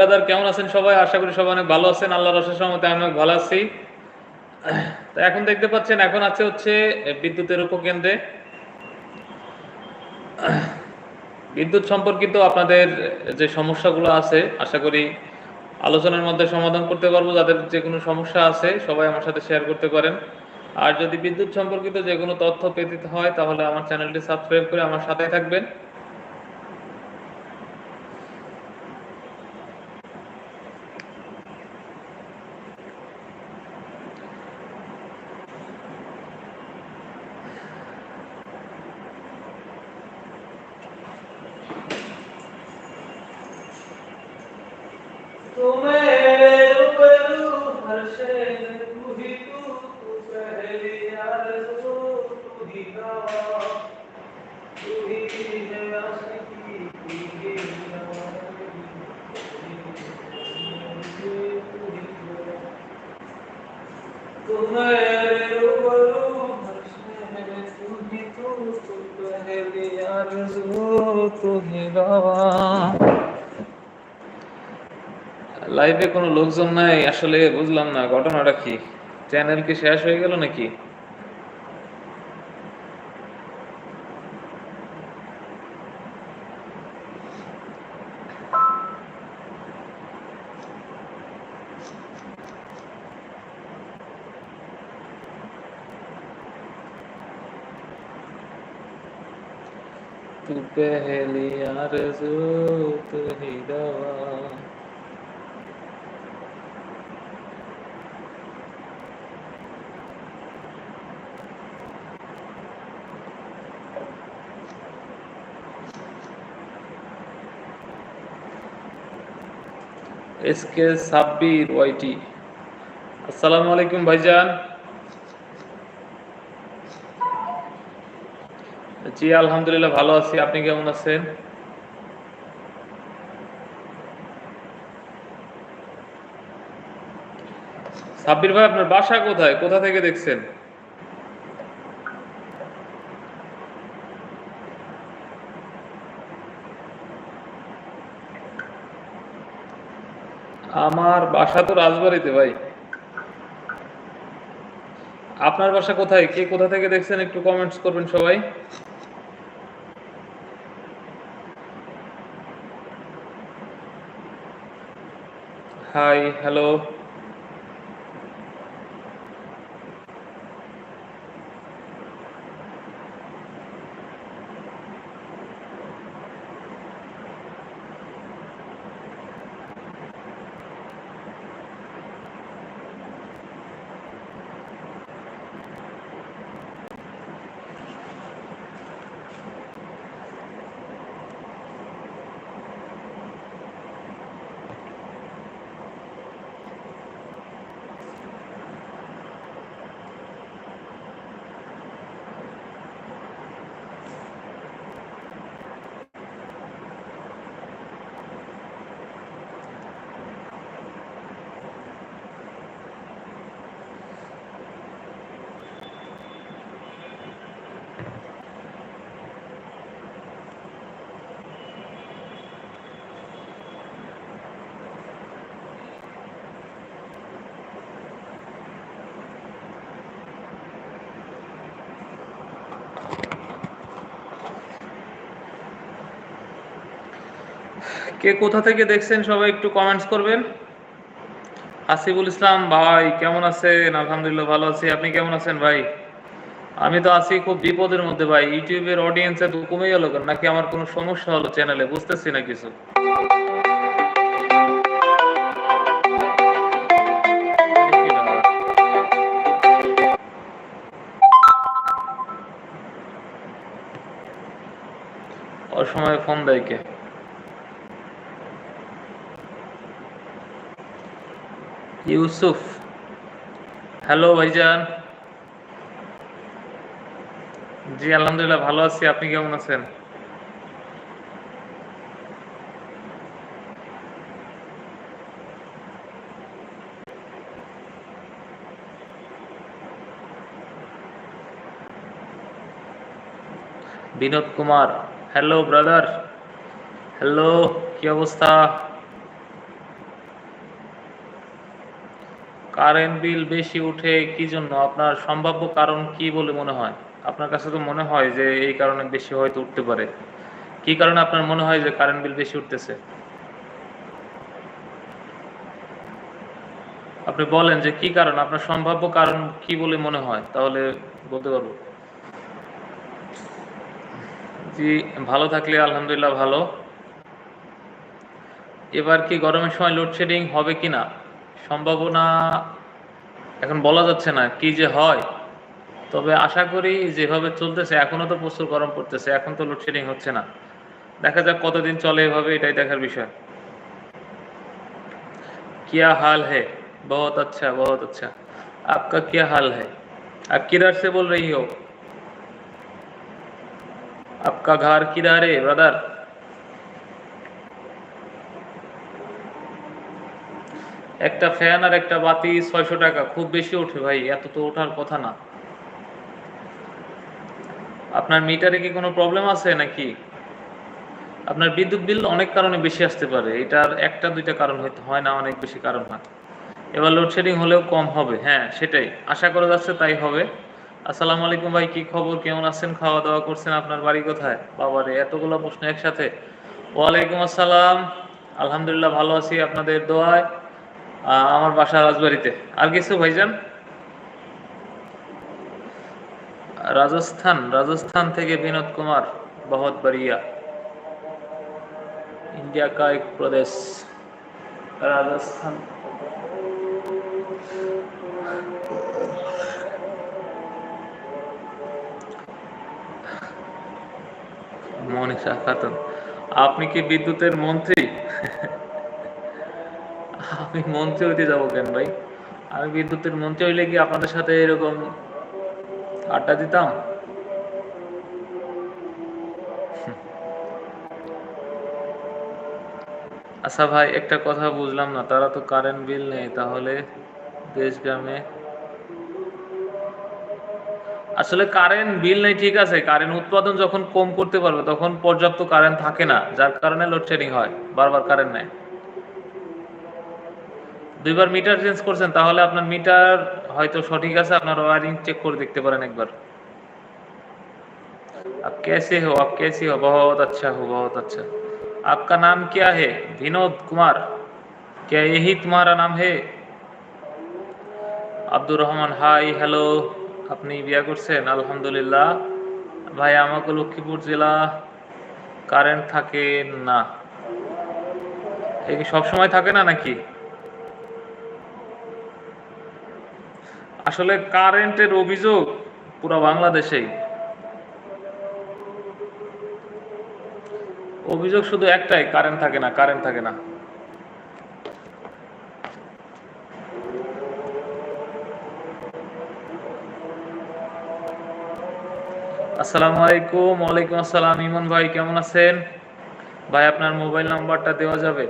দাদার কেমন আছেন সবাই? আশা করি সবাই অনেক ভালো আছেন। আল্লাহর রসের সহমতে আমি অনেক ভালো আছি। তো এখন দেখতে পাচ্ছেন, এখন আছে হচ্ছে বিদ্যুতের উপকেন্দ্রে। বিদ্যুৎ সম্পর্কিত আপনাদের যে সমস্যাগুলো আছে, আশা করি আলোচনার মধ্যে সমাধান করতে পারব। যাদের যে কোনো সমস্যা আছে, সবাই আমার সাথে শেয়ার করতে পারেন। আর যদি বিদ্যুৎ সম্পর্কিত যে কোনো তথ্য পেতে হয়, তাহলে আমার চ্যানেলটি সাবস্ক্রাইব করে আমার সাথে থাকবেন। Roman. লাইভে কোনো লোকজন নাই আসলে বুঝলাম না ঘটনাটা কি চ্যানেল কি শেষ হয়ে গেল নাকি तू पहली आरज़ू तू ही दवा এস কে সাব্বির ওয়াইটি। আসসালামু আলাইকুম ভাইজান। জি, আলহামদুলিল্লাহ ভালো আছি। আপনি কেমন আছেন? সাব্বির ভাই, আপনার বাসা কোথায়? কোথা থেকে দেখছেন? আমার বাসা তো রাজবাড়িতে, ভাই। আপনার বাসা কোথায়? কে কোথা থেকে দেখছেন একটু কমেন্টস করবেন সবাই। হাই হ্যালো কে কোথা থেকে দেখছেন সবাই একটু কমেন্টস করবেন। আসিফুল ইসলাম, ভাই, কেমন আছেন? আলহামদুলিল্লাহ ভালো আছি। আপনি কেমন আছেন, ভাই? আমি তো আছি খুব বিপদের মধ্যে, ভাই। ইউটিউবের অডিয়েন্স এত কমে গেল নাকি আমার কোনো সমস্যা হলো চ্যানেলে বুঝতেছি না কিছু। অসময়ে ফোন দেয় কে? ইউসুফ। হ্যালো ভাইজান। জি, আলহামদুলিল্লাহ, ভালো আছি। আপনি কেমন আছেন? Binod Kumar. Hello, brother. Hello, কি অবস্থা? কারেন্ট বিল বেশি উঠে কি জন্য? আপনার সম্ভাব্য কারণ কি বলে মনে হয়? আপনার কাছে তো মনে হয় যে এই কারণে বেশি হয়তো উঠতে পারে। কি কারণে আপনার মনে হয় যে কারেন্ট বিল বেশি উঠতেছে? আপনি বলেন যে কি কারণ? আপনার সম্ভাব্য কারণ কি বলে মনে হয়? তাহলে বলতে পারব। জি, ভালো থাকলে আলহামদুলিল্লাহ ভালো। এবার কি গরমের সময় লোডশেডিং হবে কি না সম্ভাবনা এখন বলা যাচ্ছে না কি যে হয় তবে আশা করি যেভাবে চলতেছে এখনো তো প্রচুর গরম পড়তেছে এখন তো লোডশেডিং হচ্ছে না দেখা যাক কতদিন চলে এভাবে এটাই দেখার বিষয় क्या हाल है बहुत अच्छा बहुत अच्छा आपका क्या हाल है आप किधर से बोल रही हो आपका घर किधर है ब्रदर একটা ফ্যান আর একটা বাতি ছয়শো টাকা, খুব বেশি ওঠে ভাই, এত তো ওঠার কথা না। আপনার মিটারে কি কোনো প্রবলেম আছে নাকি? আপনার বিদ্যুৎ বিল অনেক কারণে বেশি আসতে পারে, এটার একটা দুইটা কারণ হয়তো, হয় না অনেক বেশি কারণ হয়। এবার লোডশেডিং হলেও কম হবে হ্যাঁ সেটাই, আশা করা যাচ্ছে তাই হবে। আসসালামু আলাইকুম ভাই, কি খবর, কেমন আছেন? খাওয়া দাওয়া করছেন আপনার বাড়ি কোথায়? বাবারে, এতগুলো প্রশ্ন একসাথে। ওয়ালাইকুম আসসালাম, আলহামদুলিল্লাহ ভালো আছি, আপনাদের দোয়ায়। আমার বাসা রাজবাড়িতে আর কিছু ভাইজান রাজস্থান রাজস্থান থেকে বিনোদ কুমার বহুত বড়িয়া इंडिया का एक प्रदेश राजस्थान মনীষা খাতুন আপনি কি বিদ্যুতের মন্ত্রী আমি মন্ত্রী হইতে যাব কেন ভাই? আমি বিদ্যুতের মন্ত্রী হইলে কি আপনাদের সাথে এরকম আড্ডা দিতাম? আচ্ছা ভাই, একটা কথা বুঝলাম না, তারা তো কারেন্ট বিল নেই, তাহলে দেশ গ্রামে? আসলে কারেন্ট বিল নেই, ঠিক আছে কারেন্ট উৎপাদন যখন কম করতে পারবে, তখন পর্যাপ্ত কারেন্ট থাকে না, যার কারণে লোডশেডিং হয়, বারবার কারেন্ট নেয়। দুইবার মিটার চেঞ্জ করছেন তাহলে আপনার মিটার হয়তো সঠিক আছে আপনার ওয়ারিং চেক করে দেখতে পারেন একবার आप कैसे हो आप कैसी हो बहुत अच्छा हो बहुत अच्छा आपका नाम क्या है विनोद कुमार क्या यही तुम्हारा नाम है আব্দুর রহমান হাই হ্যালো আপনি বিয়া করছেন আলহামদুলিল্লাহ ভাই আমাকে লক্ষ্মীপুর জেলা কারেন্ট থাকে না এ কি সবসময় থাকে না নাকি আসলে কারেন্টের অভিযোগ পুরো বাংলাদেশেই। অভিযোগ শুধু একটাই, কারেন্ট থাকে না, কারেন্ট থাকে না। আসসালামু আলাইকুম, ওয়ালাইকুম আসসালাম। ইমন ভাই, কেমন আছেন? ভাই, আপনার মোবাইল নাম্বারটা দেওয়া যাবে।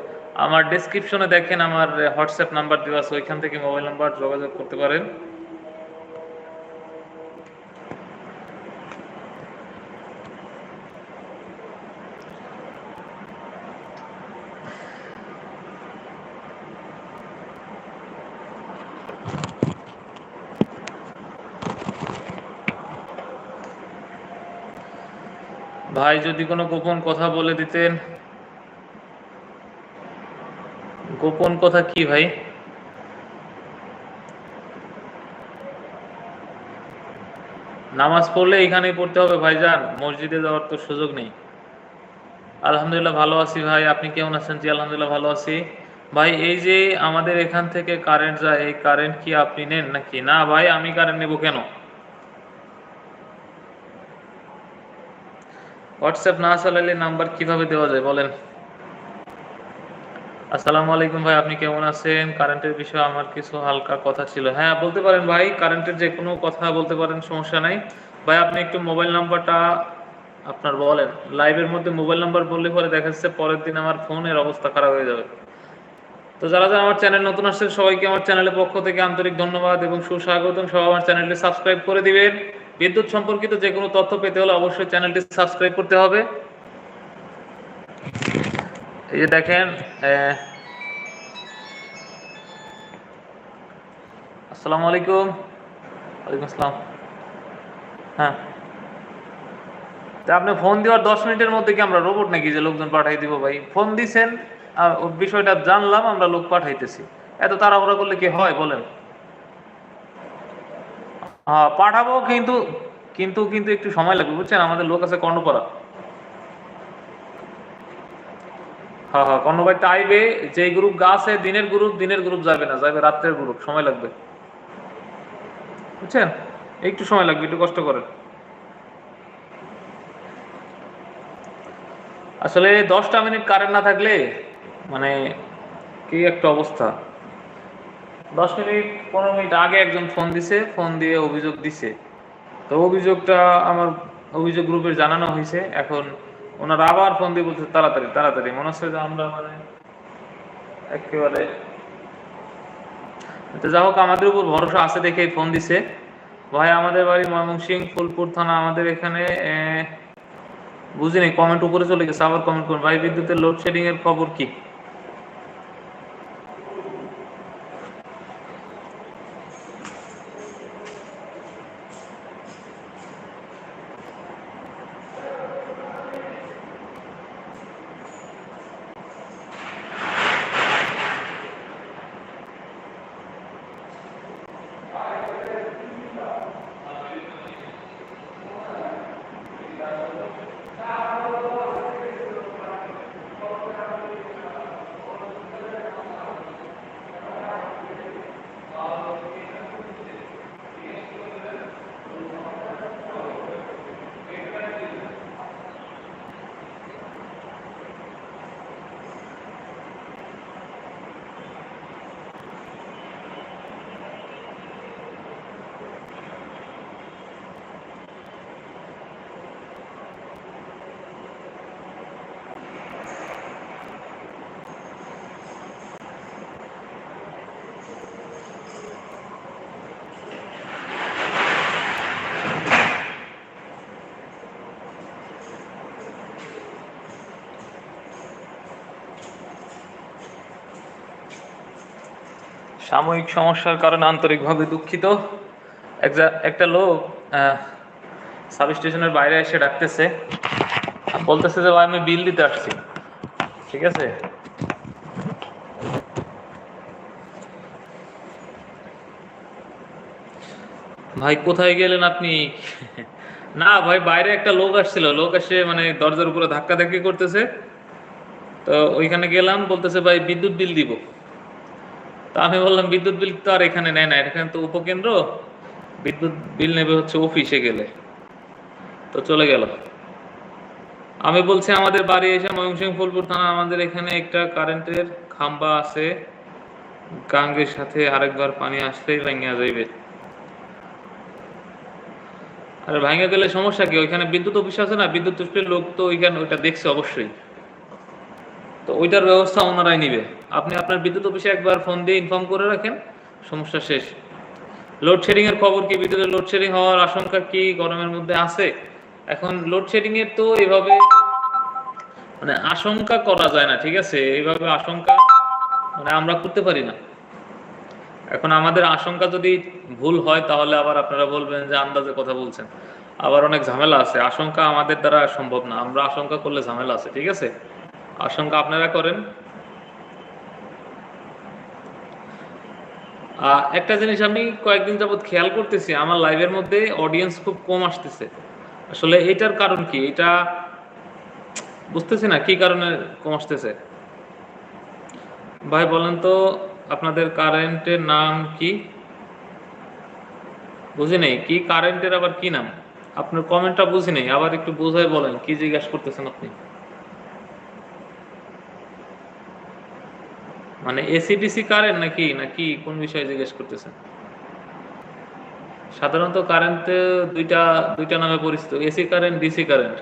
আমার ডেসক্রিপশনে দেখেন, আমার হোয়াটসঅ্যাপ নাম্বার দেওয়া আছে, ওইখান থেকে মোবাইল নাম্বার যোগাযোগ করতে পারেন। ভাই যদি কোনো গোপন কথা বলে দিতেন। গোপন কথা কি ভাই? নামাজ পড়লে এখানেই পড়তে হবে ভাইজান, মসজিদে যাওয়ার তো সুযোগ নেই। আলহামদুলিল্লাহ ভালো আছি ভাই, আপনি কেমন আছেন? জি, আলহামদুলিল্লাহ ভালো আছি। ভাই, এই যে আমাদের এখান থেকে কারেন্ট যায়, এই কারেন্ট কি আপনি নেন নাকি? না ভাই, আমি কারেন্ট নেব কেন? হোয়াটসঅ্যাপ না চালালে নাম্বার কীভাবে দেওয়া যায় বলেন? আসসালামু আলাইকুম ভাই, আপনি কেমন আছেন? কারেন্টের বিষয়ে আমার কিছু হালকা কথা ছিল। হ্যাঁ বলতে পারেন ভাই কারেন্টের যে কোনো কথা বলতে পারেন, সমস্যা নাই। ভাই, আপনি একটু মোবাইল নাম্বারটা আপনার বলেন। লাইভের মধ্যে মোবাইল নাম্বার বললে পরে দেখা যাচ্ছে পরের দিন আমার ফোনের অবস্থা খারাপ হয়ে যাবে। তো যারা যারা আমার চ্যানেল নতুন আসছেন, সবাইকে আমার চ্যানেলের পক্ষ থেকে আন্তরিক ধন্যবাদ এবং সুস্বাগতম। সবাই আমার চ্যানেলটি সাবস্ক্রাইব করে দিবেন। বিদ্যুৎ সম্পর্কিত যে কোনো তথ্য পেতে হলে অবশ্যই চ্যানেলটি সাবস্ক্রাইব করতে হবে। এই যে দেখেন আসসালামু আলাইকুম। ওয়ালাইকুম আসসালাম। হ্যাঁ। তা আপনি ফোন দেওয়ার দশ মিনিটের মধ্যে কি আমরা রোবট নাকি যে লোকজন পাঠাই দিব ভাই? ফোন দিছেন বিষয়টা জানলাম, আমরা লোক পাঠাইতেছি। এত তাড়াহুড়া করলে কি হয় বলেন? হ্যাঁ পাঠাবো কিন্তু কিন্তু কিন্তু একটু সময় লাগবে, বুঝছেন? আমাদের লোক আছে কর্ণপাড়া। হ্যাঁ হ্যাঁ কর্ণবাড়িতে আইবে যে গ্রুপ গা আছে, দিনের গ্রুপ দিনের গ্রুপ যাবে না যাবে রাত্রের গ্রুপ সময় লাগবে। বুঝছেন? একটু সময় লাগবে, একটু কষ্ট করেন আসলে দশটা মিনিট কারেন্ট না থাকলে মানে কি একটা অবস্থা? দশ মিনিট, পনেরো মিনিট আগে একজন ফোন দিছে, ফোন দিয়ে অভিযোগ দিছে। তো অভিযোগটা আমার অভিযোগ গ্রুপে জানানো হয়েছে। এখন ওনারা আবার ফোন দিয়ে বলছে তাড়াতাড়ি তাড়াতাড়ি। মনে হচ্ছে যে আমরা মানে একেবারে যা হোক, আমাদের উপর ভরসা আছে দেখে ফোন দিছে। ভাই, আমাদের বাড়ি ময়মনসিং ফুলপুর থানা, আমাদের এখানে বুঝিনি কমেন্ট উপরে চলে গেছে, আবার কমেন্ট করুন। ভাই, বিদ্যুতের লোডশেডিং এর খবর কি? সাময়িক সমস্যার কারণে আন্তরিকভাবে দুঃখিত। একটা লোক সাব স্টেশনের বাইরে এসে ডাকতেছে। বলতেছে যে, ভাই, আমি বিল দিতে আসছি। ঠিক আছে? ভাই, কোথায় গেলেন আপনি? না, ভাই, বাইরে একটা লোক আসছিল। লোক এসে মানে দরজার উপরে ধাক্কা ধাক্কি করতেছে। তো ওইখানে গেলাম, বলতেছে, ভাই, বিদ্যুৎ বিল দিব। তা আমি বললাম, বিদ্যুৎ বিল তো আর এখানে নেয় না, এখানে তো উপকেন্দ্র। বিদ্যুৎ বিল নেবে হচ্ছে অফিসে গেলে। তো চলে গেল। আমি বলছি, আমাদের বাড়ি এসে ময়মনসিংহ ফুলপুর থানা, আমাদের এখানে একটা কারেন্টের খাম্বা আছে। গাঙ্গের সাথে আরেকবার পানি আসলেই ভেঙে যাইবে। আর, ভাঙে গেলে সমস্যা কি? ওইখানে বিদ্যুৎ অফিস আছে না? বিদ্যুৎ লোক তো ওইখানে, ওইটা দেখছে অবশ্যই। তো ওইটার ব্যবস্থা ওনারাই নিবে। আপনি আপনার বিদ্যুৎ অফিসে একবার ফোন দিয়ে ইনফর্ম করে রাখেন, সমস্যা শেষ। লোডশেডিং এর খবর কি? বিদ্যুতের লোডশেডিং হওয়ার আশঙ্কা কি? গরমের মধ্যে আছে। এখন লোডশেডিং এর তো এভাবে মানে আশঙ্কা করা যায় না, ঠিক আছে? এইভাবে আশঙ্কা মানে আমরা করতে পারি না। এখন আমাদের আশঙ্কা যদি ভুল হয়, তাহলে আবার আপনারা বলবেন যে আন্দাজে কথা বলছেন। আবার অনেক ঝামেলা আছে। আশঙ্কা আমাদের দ্বারা সম্ভব না। আমরা আশঙ্কা করলে ঝামেলা আছে, ঠিক আছে? আশঙ্কা আপনারা করেন। একটা জিনিস আমি কয়েকদিন যাবত খেয়াল করতেছি, আমার লাইভের মধ্যে অডিয়েন্স খুব কম আসতেছে। আসলে এটার কারণ কি? এটা বুঝতেছি না, কি কারণে কম আসতেছে? ভাই, বলেন তো, আপনাদের কারেন্টের নাম কি? বুঝি নেই, কি কারেন্টের আবার কি নাম? আপনার কমেন্টটা বুঝি নেই, আবার একটু বোঝাই বলেন, কি জিজ্ঞাসা করতেছেন আপনি? মানে এসিডিসি কারেন্ট নাকি? নাকি কোন বিষয়ে জিজ্ঞেস করতেছেন? সাধারণত কারেন্ট দুইটা দুইটা নামে পরিচিত এসি কারেন্ট ডিসি কারেন্ট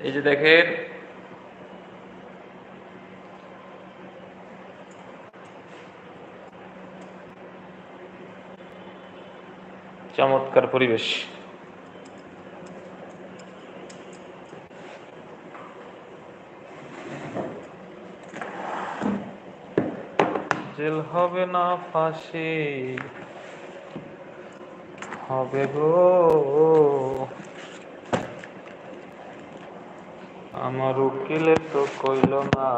এই যে দেখেন চমৎকার পরিবেশ। জেল হবে না ফাঁসি। হবে গো। আমার উকিলে তো কইল না।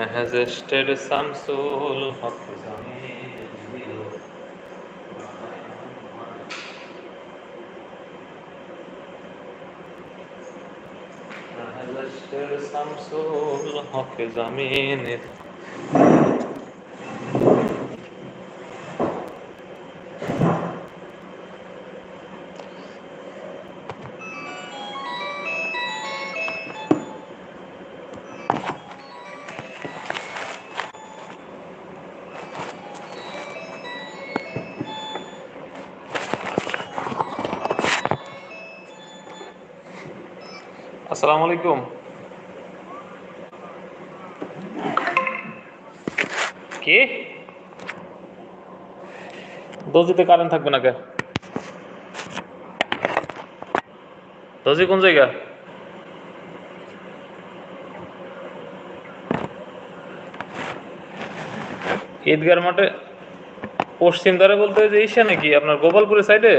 Mahazastar Samsul Hafizam. Mahazastar Samsul Hafizam. আসসালামু আলাইকুম। কে? দর্জিতে কারেন্ট থাকবে না কে? দর্জি কোন জায়গা? ঈদগার মাঠে পশ্চিম ধারে বলতে যে ইসে নাকি? আপনার গোপালপুরের সাইডে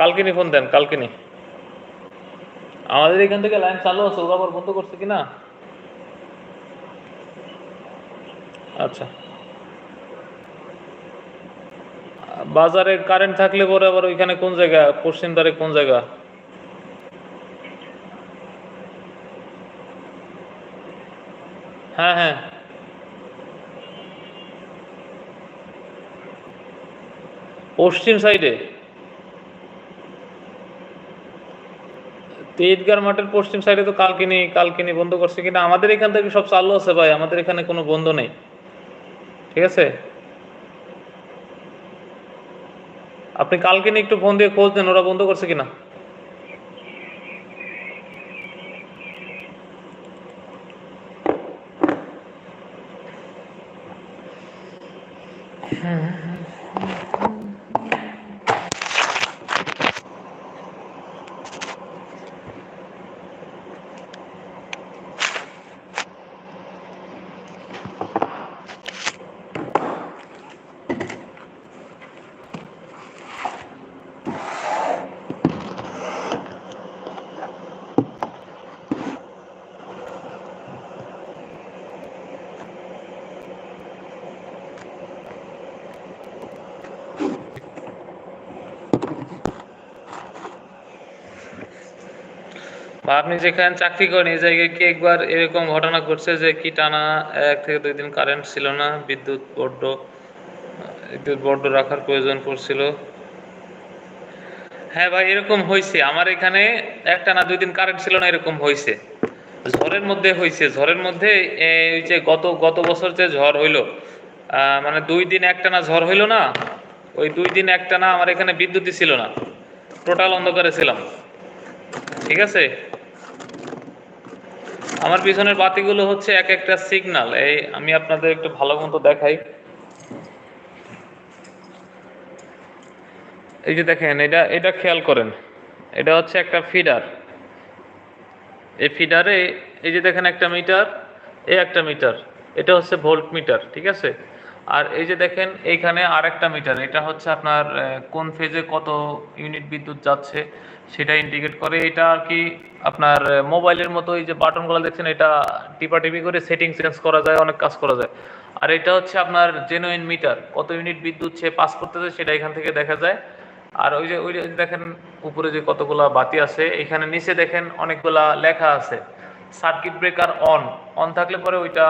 কালকিনি ফোন দেন, কালকিনি। আমাদের এখান থেকে লাইন চালু আছে, ওরা আবার বন্ধ করছে কিনা? আচ্ছা। বাজারে কারেন্ট থাকলে পরে আবার ওইখানে কোন জায়গা, পশ্চিম ধারে কোন জায়গা? হ্যাঁ হ্যাঁ। পশ্চিম সাইডে তো ঈদগার মাঠের পশ্চিম সাইডে তো কালকিনি কালকিনি বন্ধ করছে কিনা? আমাদের এখান থেকে সব চালু আছে ভাই, আমাদের এখানে কোনো বন্ধ নেই। ঠিক আছে? আপনি কালকিনি একটু ফোন দিয়ে খোঁজ দেন ওরা বন্ধ করছে কিনা? বা আপনি যেখানে চাকরি করেন, এই জায়গায় কি একবার এরকম ঘটনা ঘটছে যে কি টানা এক থেকে দুই দিন কারেন্ট ছিল না, বিদ্যুৎ বড্ড বিদ্যুৎ বড্ড রাখার প্রয়োজন পড়ছিল? হ্যাঁ ভাই, এরকম হয়েছে আমার এখানে একটা না দুই দিন কারেন্ট ছিল না, এরকম হয়েছে ঝড়ের মধ্যে হয়েছে ঝড়ের মধ্যে এই যে গত গত বছর যে ঝড় হইল মানে দুই দিন একটা না ঝড় হইল না, ওই দুই দিন একটা না আমার এখানে বিদ্যুৎই ছিল না। টোটাল অন্ধকারে ছিলাম। ঠিক আছে? আমার পিছনের বাতিগুলো হচ্ছে এক একটা সিগন্যাল এই আমি আপনাদের একটু ভালো মতো দেখাই। এই যে দেখেন, এটা এটা খেয়াল করেন। এটা হচ্ছে একটা ফিডার এই ফিডারে এই যে দেখেন একটা মিটার এই একটা মিটার এটা হচ্ছে ভোল্ট মিটার ঠিক আছে? আর এই যে দেখেন, এইখানে আরেকটা মিটার এটা হচ্ছে আপনার কোন ফেজে কত ইউনিট বিদ্যুৎ যাচ্ছে। সেটা ইন্ডিকেট করে। এটা আর কি আপনার মোবাইলের মতো এই যে বাটনগুলো দেখছেন, এটা টিপাটিপি করে সেটিং চেঞ্জ করা যায়, অনেক কাজ করা যায়। আর এটা হচ্ছে আপনার জেনুইন মিটার কত ইউনিট বিদ্যুৎ সে পাস করতেছে সেটা এখান থেকে দেখা যায়। আর ওই যে, ওই দেখেন, উপরে যে কতগুলা বাতি আছে, এখানে নিচে দেখেন অনেকগুলা লেখা আছে সার্কিট ব্রেকার অন অন থাকলে পরে ওইটা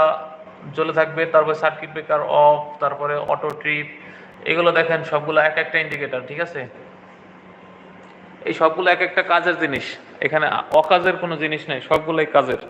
জ্বলে থাকবে, তারপরে সার্কিট ব্রেকার অফ তারপরে অটো ট্রিপ এগুলো দেখেন সবগুলো এক একটা ইন্ডিকেটর ঠিক আছে? এই সবগুলো এক একটা কাজের জিনিস। এখানে অকাজের কোনো জিনিস নেই সবগুলোই কাজের।